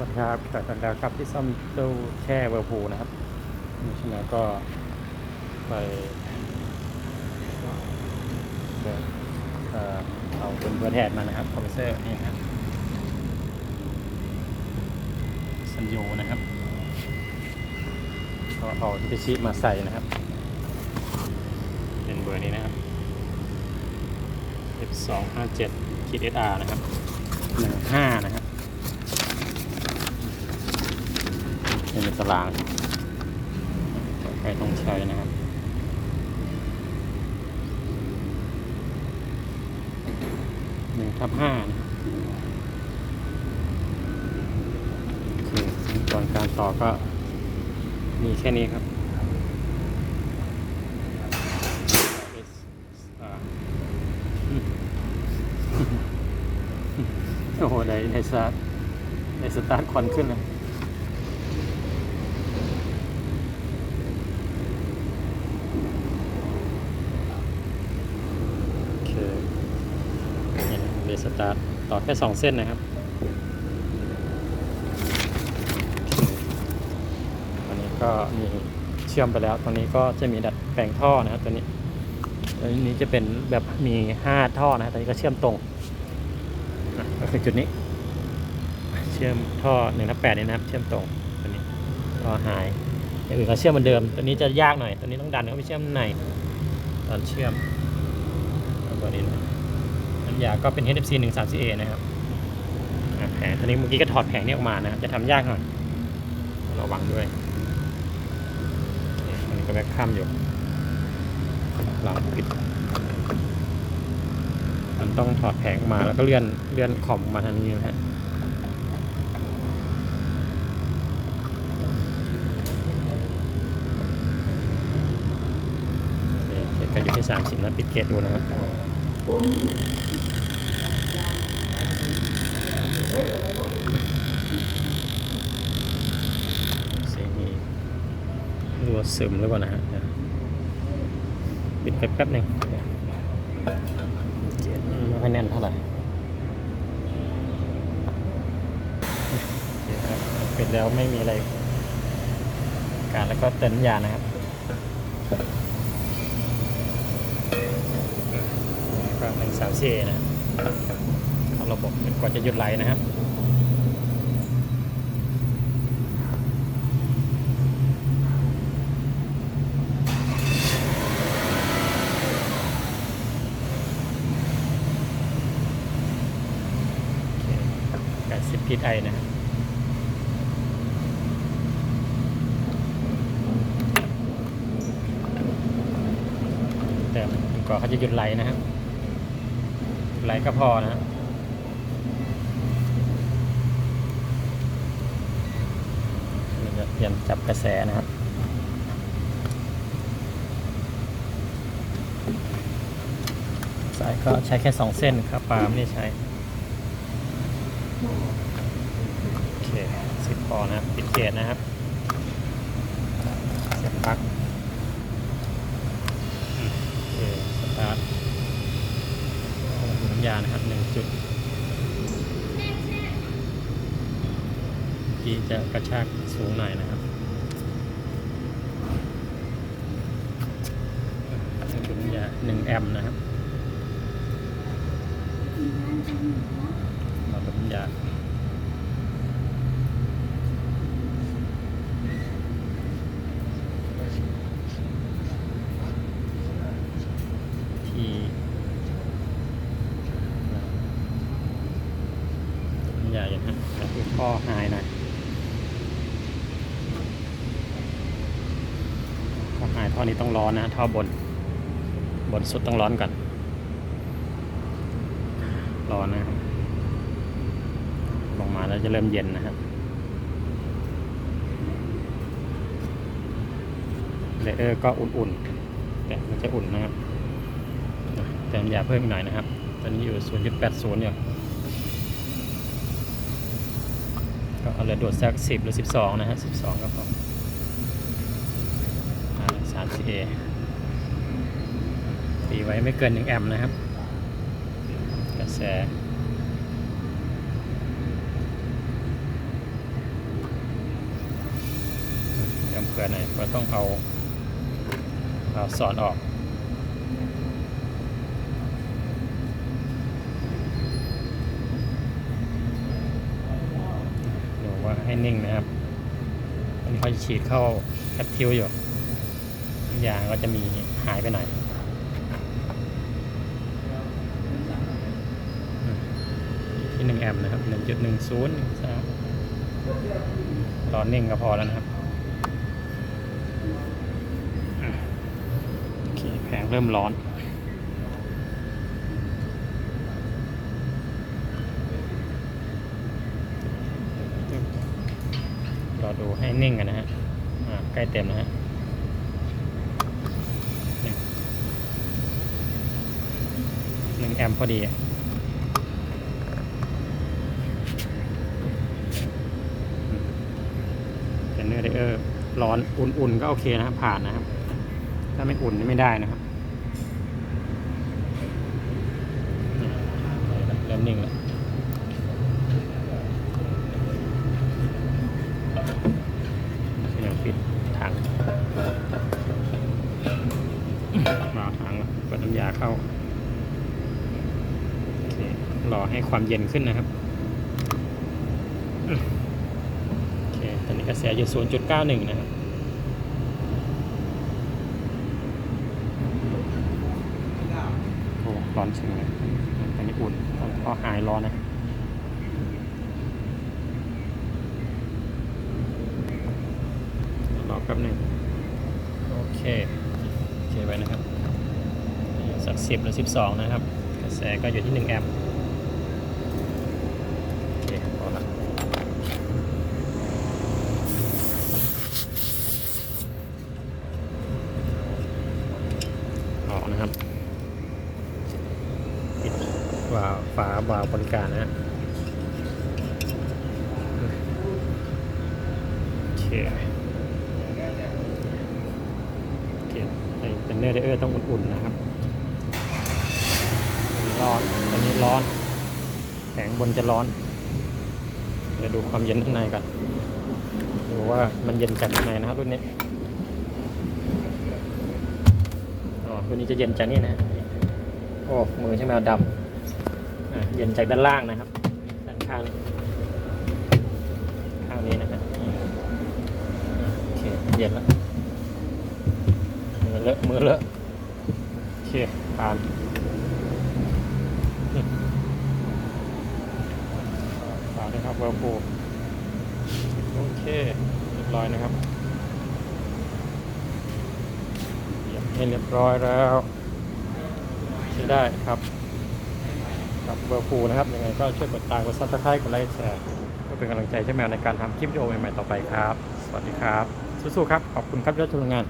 วัสดีครับกลับกันแล้วครับที่ซ่อมตู้แช่เวอร์พูลนะครับนี่ใช่ไหมก็ไปเออเอาเป็นเบอร์แทนมานะครับคอมเพรสเซอร์นี่นะครับซันโยนะครับ ก็เอาที่ชีมาใส่นะครับ เป็นเบอร์นี้นะครับ F257 คิด SR นะครับ 15นะครับ เป็น ตารางใครต้องใช้นะครับหนึ่งทับห้านะโอเคขั้นตอนการต่อก็มีแค่นี้ครับโอ้โหในในสตาร์ทในสตาร์ทควันขึ้นเลย โอเคนี่นะเบ สตาร์ทต่อแค่สองเส้นนะครับอเคตอนนี้ก็มีเชื่อมไปแล้วตรงนี้ก็จะมีดัดแปลงท่อนะครับตัวนี้ตัวนี้จะเป็นแบบมีห้าท่อนะครับตอนนี้ก็เชื่อมตรงก็คือจุดนี้ เชื่อมท่อหนึ่งทับแปดนี่นะครับ เชื่อมตรงตัวนี้ท่อหายอย่างอื่นก็เชื่อมเหมือนเดิม ตัวนี้จะยากหน่อย ตัวนี้ต้องดันเข้าไปเชื่อมในตอนเชื่อมตัวนี้นะ น้ำยาก็เป็น HFC 1 3 4 A นะครับแผงตัวนี้เมื่อกี้ก็ถอดแผงนี้ออกมานะครับจะทำยากหน่อยระวังด้วยโอเคอันนี้ก็แบ็คข้ามอยู่หลังปิด มันต้องถอดแผงมาแล้วก็เลื่อนเลื่อนขอมมาทางนี้นะฮะเกรดก็อยู่ที่ 30นะปิดเกรดดูนะครับ สีนี้ รัวซึมหรือเปล่านะฮะปิดไปแป๊บหนึ่งไม่ค่อยแน่นเท่าไหร่ปิดแล้วไม่มีอะไร การแล้วก็เตือนยานะครับก็หนึ่งสามสี่นะเข้าระบบกว่าจะหยุดไหลนะครับ แปดสิบพีไอนะครับแต่กว่าเขาจะหยุดไหลนะครับไหลก็พอนะนี่จะเตรียมจับกระแสนะครับสายก็ใช้แค่สองเส้นครับปลาไม่ใช้ โอเคสิบพอนะครับปิดเกตนะครับเสียบปลั๊กโอเคสตาร์ทน้ำยานะครับหนึ่งจุดกีจะกระชากสูงหน่อยนะครับหนึ่งจุดน้ำยาหนึ่งแอมป์นะครับ เราเป็นน้ำยาที่ใหญ่นะฮะแล้วคือท่อหายหนะท่อหายท่อนี้ต้องร้อนนะท่อบน บนสุดต้องร้อนก่อนร้อนนะครับ จะเริ่มเย็นนะครับเลเยอร์ก็อุ่นๆ แต่มันจะอุ่นนะครับเติมยาเพิ่มอีกหน่อยนะครับ ตอนนี้อยู่ 0.80อยู่ก็เอาเลยโดดสัก 10 หรือ 12 นะฮะ 12 ก็พอสามสิเอตีไว้ไม่เกิน 1 แอมป์นะครับ กระแส ผื่อไหนก็ต้องเอาเอาสอนออก ดูว่าให้นิ่งนะครับอันนี้เขาจะฉีดเข้าแคปทิวอยู่ยางก็จะมีหายไปหน่อยที่หนึ่งแอมป์นะครับหนึ่งจุดหนึ่งศูนย์สามรอนิ่งก็พอแล้วนะครับอืมโอเค แผงเริ่มร้อน รอดูให้นิ่งกันนะฮะใกล้เต็มนะฮะหนึ่งแอมป์พอดีเป็นเนื้อไดเออร์ร้อนอุ่นๆก็โอเคนะครับผ่านนะครับ ถ้าไม่อุ่นนี่ไม่ได้นะครับนี่เริ่มนิ่งแล้วเดี๋ยวปิดถังมาถังเปิดน้ำยาเข้าโอเครอให้ความเย็นขึ้นนะครับโอเคตอนนี้กระแสอยู่ 0.91 นะครับ โอ้ ร้อนชิงเลยตอนนี้อุ่นพอหายร้อนนะรอแป๊บหนึ่งโอเคโอเคไว้นะครับ สักสิบหรือสิบสองนะครับ กระแสก็อยู่ที่หนึ่งแอมป์โอเคออกนะครับ วาล์วฝาวาล์วบริการนะฮะโอเคโอเคไอ้เป็นเนอร์ไดเออร์ต้องอุ่นๆนะครับ ร้อนตอนนี้ร้อนแผงบนจะร้อนเดี๋ยวดูความเย็นข้างในก่อนดูว่ามันเย็นจากข้างในนะครับรุ่นนี้อ๋อรุ่นนี้จะเย็นจากนี่นะโอ้มือใช่ไหมดำ ย็นจากด้านล่างนะครับ ด้านข้างข้างนี้นะครับโอเคเย็นแล้วมือเลอะมือเลอะโอเคผ่านนี่ผ่านนะครับเวลโปโอเคเรียบร้อยนะครับเยียบให้เรียบร้อยแล้วใช้ได้ครับ เวลโปนะครับยังไงก็ช่วยกดตามกดซับสไครต์กดไลค์แชร์เพื่อเป็นกำลังใจให้แมวในการทำคลิปวิดีโอใหม่ๆต่อไปครับ สวัสดีครับ สู้ๆครับ ขอบคุณครับที่รับชมงาน